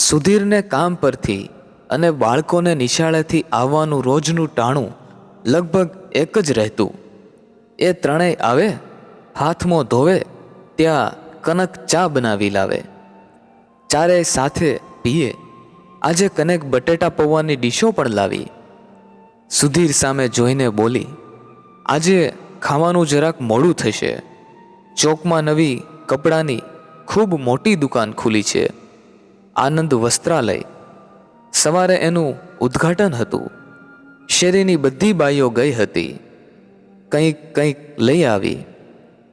સુધીરને કામ પરથી અને બાળકોને નિશાળેથી આવવાનું રોજનું ટાણું લગભગ એક જ રહેતું. એ ત્રણેય આવે, હાથમાં ધોવે, ત્યાં કનક ચા બનાવી લાવે. ચારેય સાથે પીએ. આજે કનેક બટેટા પૌવાની ડીશો પણ લાવી. સુધીર સામે જોઈને બોલી, આજે ખાવાનું જરાક મોડું થશે. ચોકમાં નવી કપડાની ખૂબ મોટી દુકાન ખુલી છે. આનંદ વસ્ત્રાલય. સવારે એનું ઉદ્ઘાટન હતું. શેરીની બધી બાઈઓ ગઈ હતી. કંઈક કંઈક લઈ આવી.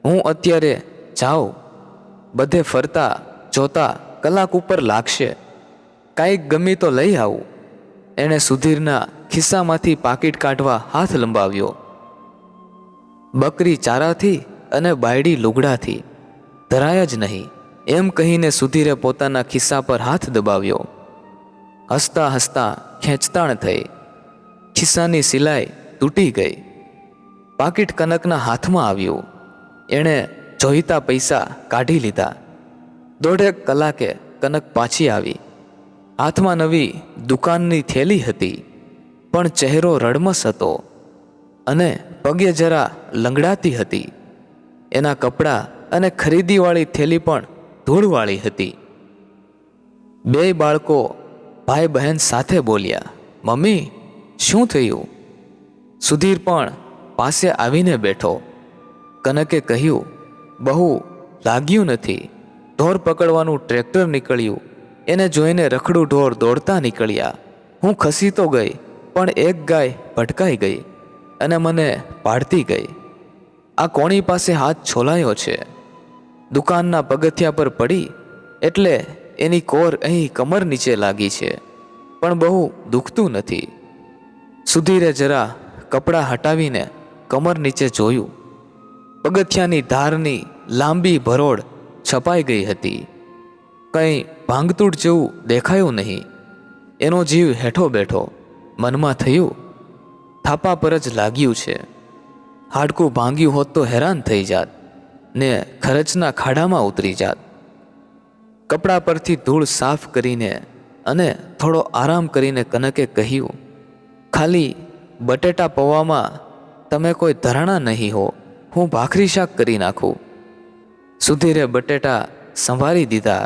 હું અત્યારે જાઉં. બધે ફરતા, જોતા કલાક ઉપર લાગશે. કાંઈક ગમી તો લઈ આવું. એણે સુધીરના ખિસ્સામાંથી પાકીટ કાઢવા હાથ લંબાવ્યો. બકરી ચારાથી અને બાયડી લુગડાથી. ધરાય જ નહીં. એમ કહીને સુધીરે પોતાના ખિસ્સા પર હાથ દબાવ્યો. હસતા હસતા ખેંચતાણ થઈ. ખિસ્સાની સિલાઈ તૂટી ગઈ. પાકીટ કનકના હાથમાં આવ્યું. એણે જોઈતા પૈસા કાઢી લીધા. દોઢેક કલાકે કનક પાછી આવી. હાથમાં નવી દુકાનની થેલી હતી, પણ ચહેરો રડમસ હતો અને પગે જરા લંગડાતી હતી. એના કપડાં અને ખરીદીવાળી થેલી પણ ધૂળવાળી હતી. બે બાળકો ભાઈ બહેન સાથે બોલ્યા, મમ્મી, શું થયું? સુધીર પણ પાસે આવીને બેઠો. કનકે કહ્યું, બહુ લાગ્યું નથી. ઢોર પકડવાનું ટ્રેક્ટર નીકળ્યું. એને જોઈને રખડું ઢોર દોડતા નીકળ્યા. હું ખસી તો ગઈ, પણ એક ગાય ભટકાઈ ગઈ અને મને પાડતી ગઈ. આ કોણી પાસે હાથ છોલાયો છે. દુકાનના પગથિયા પર પડી એટલે એની કોર અહીં કમર નીચે લાગી છે, પણ બહુ દુખતું નથી. સુધીરે જરા કપડાં હટાવીને કમર નીચે જોયું. પગથિયાની ધારની લાંબી ભરોડ છપાઈ ગઈ હતી. કંઈ ભાંગતૂટ જેવું દેખાયું નહીં. એનો જીવ હેઠો બેઠો, મનમાં થયું, થાપા પર જ લાગ્યું છે. હાડકું ભાંગ્યું હોત તો હેરાન થઈ જાત. ને ખરચના ખાડામાં ઉતરી જાત. કપડા પરથી ધૂળ સાફ કરીને અને થોડો આરામ કરીને કનકે કહ્યું, ખાલી બટેટા પૌવામાં તમે કોઈ ધરાણા નહીં હો, હું ભાખરી શાક કરી નાખું. સુધીરે બટેટા સંભાળી દીધા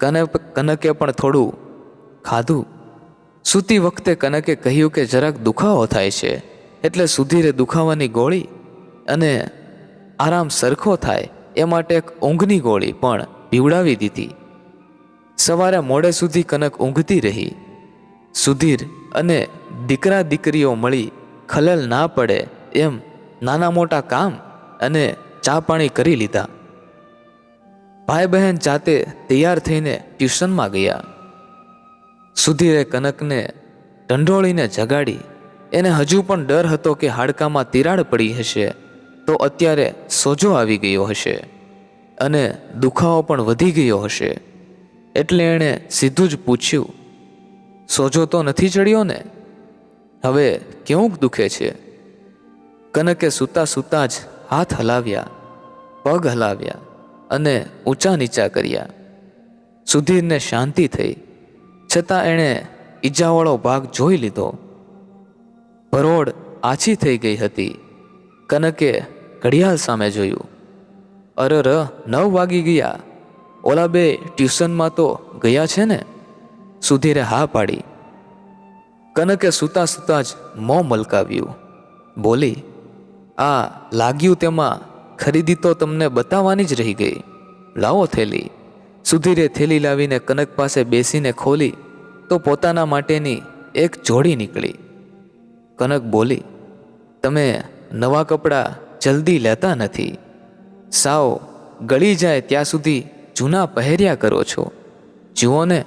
કને કનકે પણ થોડું ખાધું. સૂતી વખતે કનકે કહ્યું કે જરાક દુખાવો થાય છે, એટલે સુધીરે દુખાવાની ગોળી અને આરામ સરખો થાય એ માટે એક ઊંઘની ગોળી પણ પીવડાવી દીધી. સવારે મોડે સુધી કનક ઊંઘતી રહી. સુધીર અને દીકરા દીકરીઓ મળી ખલેલ ના પડે એમ નાના મોટા કામ અને ચા પાણી કરી લીધા. ભાઈ બહેન જાતે તૈયાર થઈને ટ્યુશનમાં ગયા. સુધીરે કનકને ઢંઢોળીને જગાડી. એને હજુ પણ ડર હતો કે હાડકામાં તિરાડ પડી હશે. તો અત્યારે સોજો આવી ગયો હશે અને દુખાવો પણ વધી ગયો હશે. એટલે એણે સીધું જ પૂછ્યું, સોજો તો નથી ચડ્યો ને? હવે કેવું દુખે છે? કનકે સૂતા સૂતા જ હાથ હલાવ્યા, પગ હલાવ્યા અને ઊંચા નીચા કર્યા. સુધીરને શાંતિ થઈ. છતાં એણે ઈજાવાળો ભાગ જોઈ લીધો. ભરોડ આછી થઈ ગઈ હતી. કનકે ઘડિયાળ સામે જોયું. અરર, નવ વાગી ગયા. ઓલા બે ટ્યુશનમાં તો ગયા છે ને? સુધીરે હા પાડી. કનકે સૂતા સૂતા જ મોં મલકાવ્યું. બોલી, આ લાગ્યું તેમાં ખરીદી તો તમને બતાવવાની જ રહી ગઈ. લાવો થેલી. સુધીરે થેલી લાવીને કનક પાસે બેસીને ખોલી તો પોતાના માટેની એક જોડી નીકળી. કનક બોલી, તમે નવા કપડાં જલ્દી લેતા નથી. સાવ ગળી જાય ત્યાં સુધી જૂના પહેર્યા કરો છો. જુઓ ને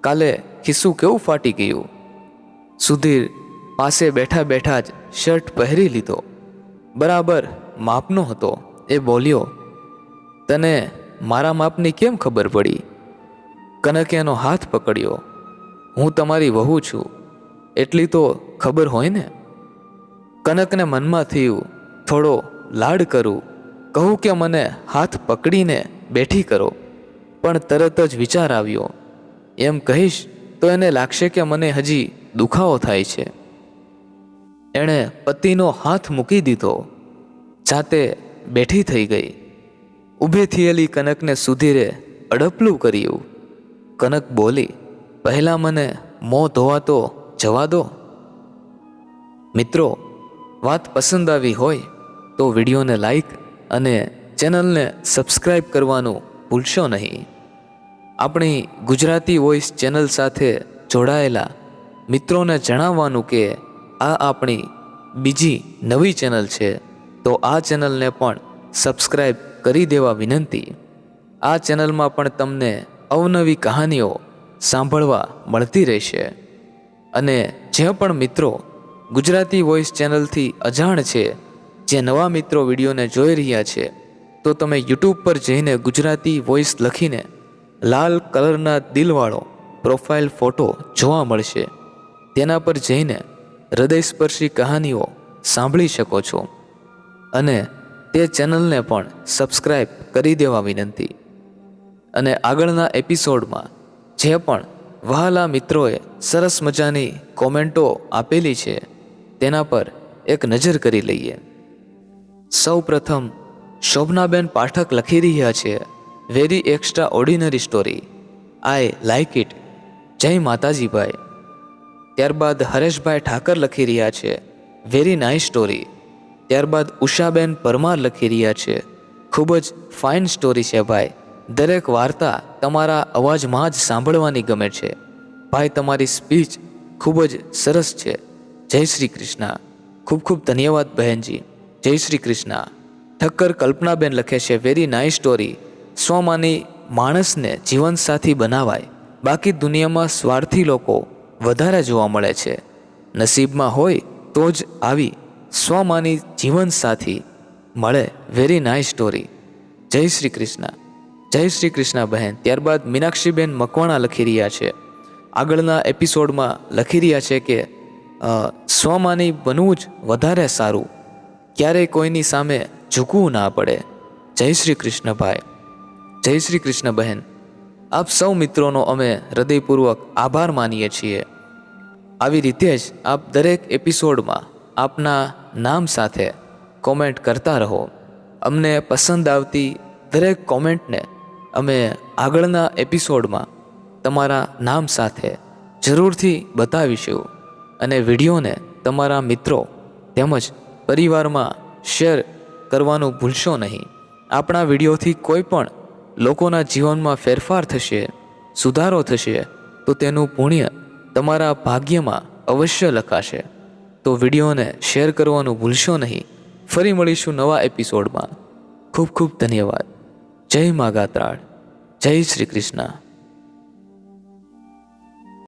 કાલે ખિસ્સું કેવું ફાટી ગયું? સુધીર પાસે બેઠા બેઠા જ શર્ટ પહેરી લીધો. બરાબર માપનો હતો. એ બોલ્યો, તને મારા માપની કેમ ખબર પડી? કનકે એનો હાથ પકડ્યો, હું તમારી વહુ છું. એટલી તો ખબર હોય ને? કનકને મનમાં થયું થોડો લાડ કરું. કહું કે મને હાથ પકડીને બેઠી કરો. પણ તરત જ વિચાર આવ્યો. એમ કહીશ તો એને લાગશે કે મને હજી દુખાવો થાય છે. એણે પતિનો હાથ મૂકી દીધો. જાતે બેઠી થઈ ગઈ. ઊભી થયેલી કનકને સુધીરે અડપલું કર્યું. કનક બોલી, પહેલાં મને મોં ધોવા તો જવા દો. મિત્રો, વાત પસંદ આવી હોય તો વિડીયોને લાઈક અને ચેનલને સબસ્ક્રાઈબ કરવાનું ભૂલશો નહીં. આપણી ગુજરાતી વોઇસ ચેનલ સાથે જોડાયેલા મિત્રોને જણાવવાનું કે આ આપણી બીજી નવી ચેનલ છે, તો આ ચેનલને પણ સબસ્ક્રાઈબ કરી દેવા વિનંતી. આ ચેનલમાં પણ તમને અવનવી કહાનીઓ સાંભળવા મળતી રહેશે. અને જે પણ મિત્રો ગુજરાતી વોઇસ ચેનલથી અજાણ છે જે નવા મિત્રો વિડીયોને જોઈ રહ્યા છે, તો તમે યુટ્યુબ પર જઈને ગુજરાતી વોઇસ લખીને લાલ કલરના દિલવાળો પ્રોફાઇલ ફોટો જોવા મળશે. તેના પર જઈને હૃદયસ્પર્શી કહાનીઓ સાંભળી શકો છો. અને તે ચેનલને પણ સબસ્ક્રાઈબ કરી દેવા વિનંતી. અને આગળના એપિસોડમાં જે પણ વહાલા મિત્રોએ સરસ મજાની કોમેન્ટો આપેલી છે, તેના પર એક નજર કરી લઈએ. સૌ પ્રથમ શોભનાબેન પાઠક લખી રહ્યા છે, very extraordinary story. I like it. જય માતાજીભાઈ. ત્યારબાદ હરેશભાઈ ઠાકર લખી રહ્યા છે, વેરી નાઇસ સ્ટોરી. ત્યારબાદ ઉષાબેન પરમાર લખી રહ્યા છે, ખૂબ જ ફાઇન સ્ટોરી છે ભાઈ. દરેક વાર્તા તમારા અવાજમાં જ સાંભળવાની ગમે છે. ભાઈ, તમારી સ્પીચ ખૂબ જ સરસ છે. જય શ્રી કૃષ્ણ. ખૂબ ખૂબ ધન્યવાદ બહેનજી. જય શ્રી કૃષ્ણ. ઠક્કર કલ્પનાબેન લખે છે, વેરી નાઇસ સ્ટોરી. સ્વમાની માણસને જીવનસાથી બનાવાય. બાકી દુનિયામાં સ્વાર્થી લોકો વધારે જોવા મળે છે. નસીબમાં હોય તો જ આવી સ્વમાની જીવનસાથી મળે. Very nice story. જય શ્રી કૃષ્ણ. જય શ્રી કૃષ્ણ બહેન. ત્યારબાદ મીનાક્ષીબેન મકવાણા લખી રહ્યા છે. આગળના એપિસોડમાં લખી રહ્યા છે કે સ્વમાની બનવું જ વધારે સારું. ક્યારેય કોઈની સામે ઝૂકવું ના પડે. જય શ્રી કૃષ્ણ ભાઈ. જય શ્રી કૃષ્ણ બહેન. આપ સૌ મિત્રોનો અમે હૃદયપૂર્વક આભાર માનીએ છીએ. આવી રીતે જ આપ દરેક એપિસોડમાં આપના નામ સાથે કોમેન્ટ કરતા રહો. અમને પસંદ આવતી દરેક કોમેન્ટને અમે આગળના એપિસોડમાં તમારા નામ સાથે જરૂરથી બતાવીશું અને વિડીયોને તમારા મિત્રો તેમજ પરિવારમાં શેર કરવાનું ભૂલશો નહીં. આપણા વિડીયોથી કોઈ પણ લોકોના જીવનમાં ફેરફાર થશે, સુધારો થશે, તો તેનું પુણ્ય તમારા ભાગ્યમાં અવશ્ય લખાશે. તો વિડીયોને શેર કરવાનું ભૂલશો નહીં. ફરી મળીશું નવા એપિસોડમાં. ખૂબ ખૂબ ધન્યવાદ. જય મા જય શ્રી કૃષ્ણ.